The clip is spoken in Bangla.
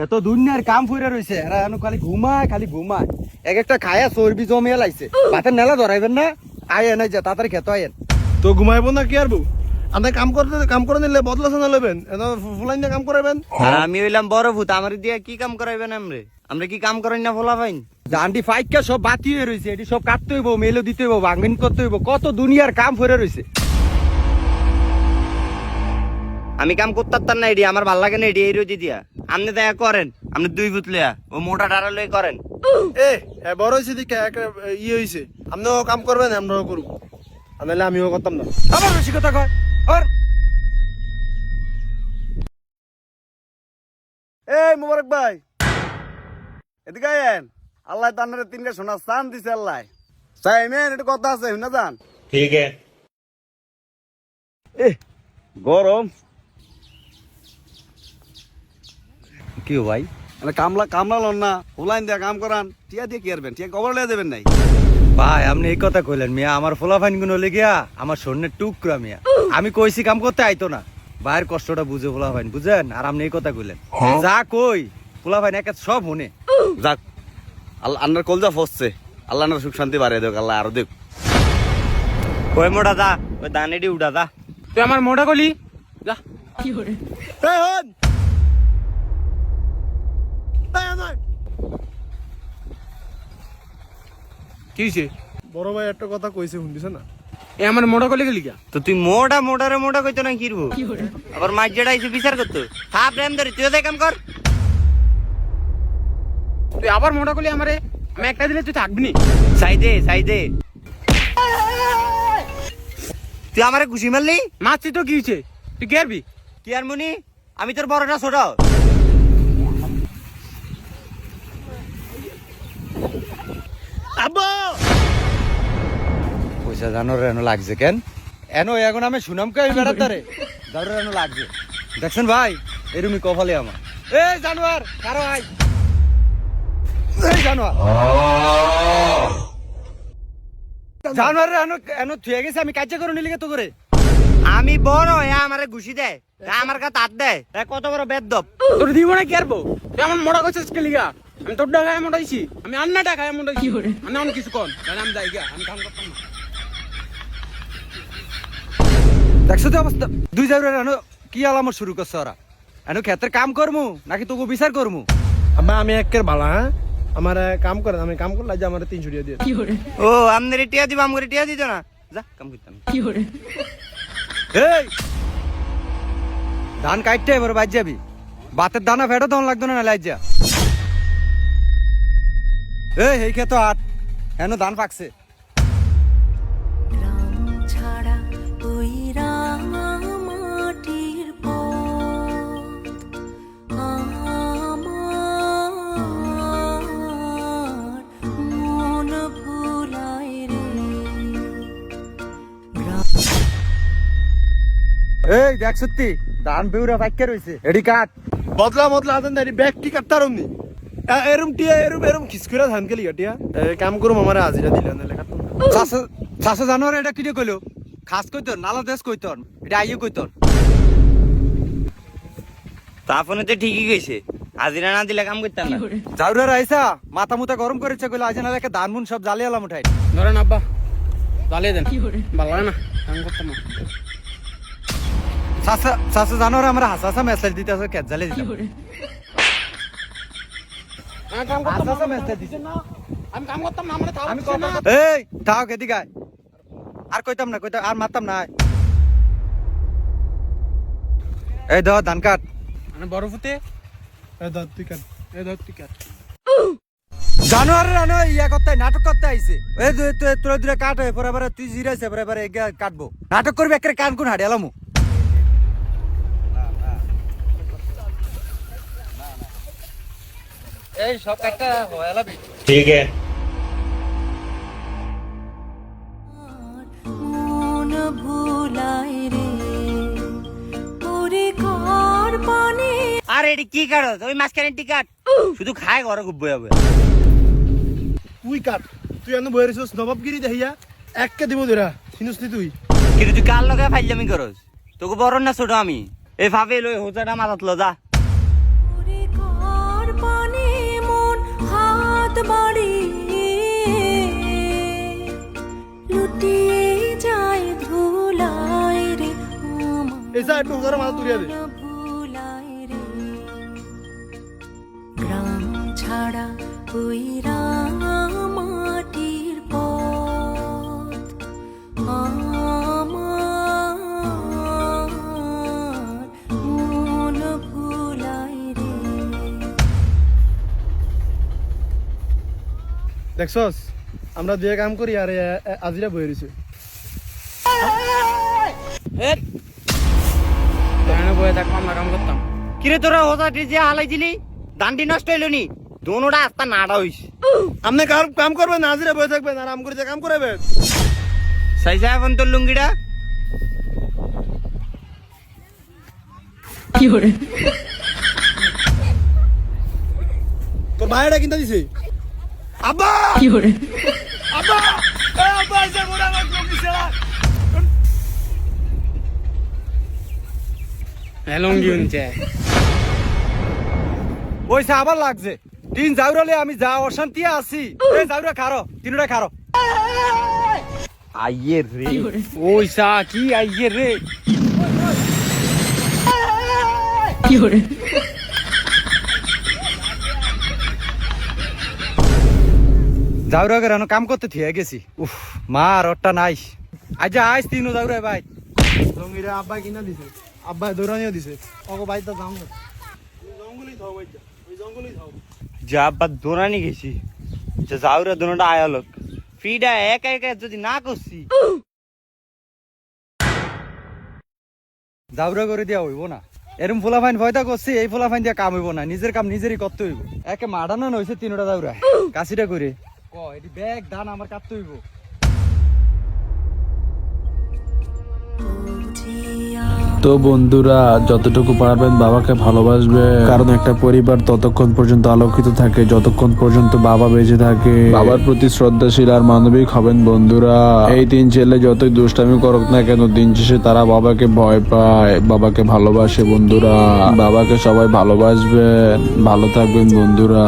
এত দুনিয়ার কাম ফুরে রইছে এরা এনো খালি ঘুমায় খালি ঘুমায়। এক একটা খায়া চর্বি জমিয়ে লাইছে ভাতের নেলা ধরাইবেন না আয় এনে যা তাড়াতাড়ি খেতে আয়েন। তো ঘুমাইবো না কি আপনি কাম করতে কাম করে নিলে বদলা শোনা লবেন ফুলাইন দিয়ে কাম করাবেন আর আমি হইলাম বড় ভূত আমার দিয়ে কি কাম করাইবেন আমরে? আমরা কি কাম করাই না ফলা পাইন জান্ডি ফাইকা সব বাতি হয়ে রইছে এটি সব কাটতে হইব মেলো দিতে হইব ভাঙ্গিন করতে হইব কত দুনিয়ার কাম ফুরে রইছে। আমি কাম করতাম না এডি আমার ভালো লাগে না এডি এই রোজি দিয়া। আপনি দেখা করেন আপনি দুই বুতলিয়া ও মোটা ডারা লই করেন। এ বড় হয়েছে ই হয়েছে। আপনিও কাম করবেন আমরাও করব। নাহলে আমিও করতাম না। বেশি কথা কয় আর এই মুবারক ভাই। এদিকে আয়েন। আল্লাহ তানারে তিনটা সোনা স্থান দিছে আল্লাহ। সাইমেন এটা কথা আছে শুনে যান। ঠিক আছে। গরম। কি ভাই? কামলা কামলা লন না। হুলাইন দিয়া কাম করান। টিয়া দিয়ে কি করবেন টিয়া কবর লিয়ে দেবেন নাই? ভাই আপনি এই কথা কইলেন মিয়া। আমার ফোলা ফাইনগুলো লেগিয়া আমার স্বর্ণের টুকরা মিয়া। আমি কইছি কাম করতে আইতো না। ভাইয়ের কষ্টটা বুঝে ফোলা ফাইন বুঝেন? আর আপনি এই কথা কইলেন। যা কই ফোলা ফাইন একে সব শুনে। যাক আল্লাহ আন্নার কলজা ফসছে। আল্লাহ আন্নার সুখ শান্তি বাড়িয়ে দেখ আল্লাহ আরও দেখ ওই মোটা দা? ওই দান এডি উড়া দা। তুই আমার মোটা কলি? যা। এই হন! এই আমার কি হয়েছে বড় ভাই একটা কথা কইছে শুনদিছ না? এ আমার মোটা গলি গেলি গা তো তুই মোটা মোটারে মোটা কইতো না কিরবো আবার মাছ এসে বিচার করতো। থাপ রেম ধরে তুই দেখ কর। তুই আবার মোটা গলি আমারে আমি একটা দিলে তুই থাকবি নি? তুই আমারে খুশি মারলি? মারছি তো কি তুই কে আরবি? কি আর মনি আমি তোর বড়টা ছোট। আব্বা! পয়সা জানোর এনো লাগছে কেন? এনো এখন আমি সুনাম কে বেড়াতে রে জানোর এনো লাগছে। দেখছেন ভাই এরুমি কপালে আমার। এই জানোয়ার কারও আই। এই জানোয়ার। জানোয়ার এনো এনো থুয়ে গেছে আমি কাজে করে নিলি তো করে আমি বড় এ আমারে ঘুষি দেয়। আমার কাছে হাত দেয়। কত বড় বেদব? তোর দিব না কি আরবো তুই আমার মোটা করছিস লিগা? আমি তোর টাকায় মোটাইছি আমি আন্না টাকায় মোটাইছি আমি অনেক কিছু কম তাহলে আমি যাই গিয়া আমি কাম করতাম না। দেখছ তো অবস্থা। দুই জায়গায় এনো কি আলামত শুরু করছে ওরা? এনো ক্ষেতের কাম করমু? নাকি তোকে বিচার করমু? আব্বা আমি একের ভালো হ্যাঁ? আমার কাম করেন আমি কাম করলে যে আমার তিনশো টাকা দিয়ে। ও আমনে টিয়া দিব আমরে টিয়া দিত না? যা কাম করতাম। এই! ধান কাটতে এবার বাজ যাবি। বাতের দানা ফেটো তখন লাগতো না লাইজ যা। এই এই খেতো আট। হেন ধান পাকছে। মন এই দেখ সত্যি ধান বেউরা পাইকে রইছে। এডি কাট। বদলা বদলা আছেন দাঁড়ি ব্যাগ কি কাটতার অমনি এরম টিয়া এরম এরম খিসকুরা ধান কেলি টিয়া। কাম করুম আমার হাজিরা দিলেন নাহলে চাষা জানোয়ার এটা কিনে কইলো? খাস কইতন নালা দেশ কইতন এটা আইও কইতন। তা ফোনে তো ঠিকই গেছে হাজিরা না দিলে কাম করতাম না। জাউরা রাইসা মাথা মুতা গরম করেছে কইলো আজ না দেখে ধান মুন সব জ্বালিয়ে আলাম উঠাই। ধরেন আব্বা জ্বালিয়ে দেন। ভালো না কাম করতাম না। চাষা চাষা জানোয়ার আমরা হাসা হাসা মেসেজ দিতে আছে খেত জ্বালিয়ে দিতাম আমি কাম করতাম না, মেসেজ দিছে না আমি কাম করতাম না আমরা তাও আমি না। এই থাক এদিকে আয়। আর কইতাম না কইতাম আর মারতাম না এই ধর ধান কাট। মানে বড় ফুতে এ, ধর তুই কাট। এ ধর তুই কাট। জানোয়ার রানো ইয়া করতে নাটক করতে আইছে। এই তুই তোর দূরে কাট হয়ে পরে এবারে তুই জিরাইছে পরে এবারে এগিয়ে কাটবো। নাটক করবি একের কান কোন হাড়ি এলামু? ঠিক আছে। এটি কি কাট ওই মাঝখানে টি কাট শুধু খায় ঘরে খুব বই তুই কাট তুই এমন বই রেছিস নবাবগিরি দেখিয়া এককে দিব তোরা চিনিস তুই? কিন্তু তুই কার লগে ফাইলামি করস? তোকে বড় না ছোট আমি। এই ভাবে লই হোজাটা মাথাত ল যা বাড়ি লুটিয়ে যায় ধুলাই রে এসা একটু মাথা তুলিয়া দে। গ্রাম ছাড়া কইরা দেখছস? আমরা দুয়ে কাম করি আর আজিরা বই রইছে এখানে বয়ে থাকব আমরা কাম করতাম। কিরে তোরা হোসাটি যে হালাই দিলি দান্ডি নষ্ট হইল নি? দোনোটা আস্তা নাড়া হইস আপনি কাম কাম করবেন না আজিরা বই থাকবেন আর আম করে যে কাম করাবেন। সাইজা এখন তোর লুঙ্গিটা। তোর ভাইটা কিনতে দিছে? আব্বা! আব্বা! এ আব্বা এসে আমার উনছে। ওইসা আবার লাগছে। তিন যাওরালে আমি যা অশান্তি আছি এই যাওরা খারো তিনটা খারো। আইয়ে রে। ওই সা কি আইয়ে রে। যাওরা কাম করতে থিয়ে গেছি। উফ মা রটটা নাই। আজ আইস তিনও যাওরা ভাই। লঙ্গিরা আব্বা কিনা দিছে। আব্বা দৌড়ানিও দিছে। ওকে না জঙ্গলই থাও বাইজা ওই জঙ্গলই থাও। যা বা দোরানি গেছি। যে যাওরা দোনোটা আয়ালক। ফিডা একা একা যদি না করছি। যাওরা করে দিয়া হইব না। এরম ফোলা ফাইন ভয়টা করছি এই ফোলা ফাইন দিয়া কাম হইব না। নিজের কাম নিজেরই করতে হইব। একে মাডানো নইছে তিনটা যাওরা কাশিটা করে। ক এটি ব্যাগ দান আমার কাটতে হইব। তো বন্ধুরা যতটুকু পারবেন বাবাকে ভালোবাসবে। কারণ একটা পরিবার ততক্ষণ পর্যন্ত আলোকিত থাকে যতক্ষণ পর্যন্ত বাবা বেঁচে থাকে। বাবার প্রতি শ্রদ্ধাশীল আর মানবিক হবেন বন্ধুরা। এই তিন ছেলে যতই দুষ্টামি করুক না কেন দিন শেষে তারা বাবাকে ভয় পায় বাবাকে ভালোবাসে বন্ধুরা। বাবাকে সবাই ভালোবাসবেন ভালো থাকবেন বন্ধুরা।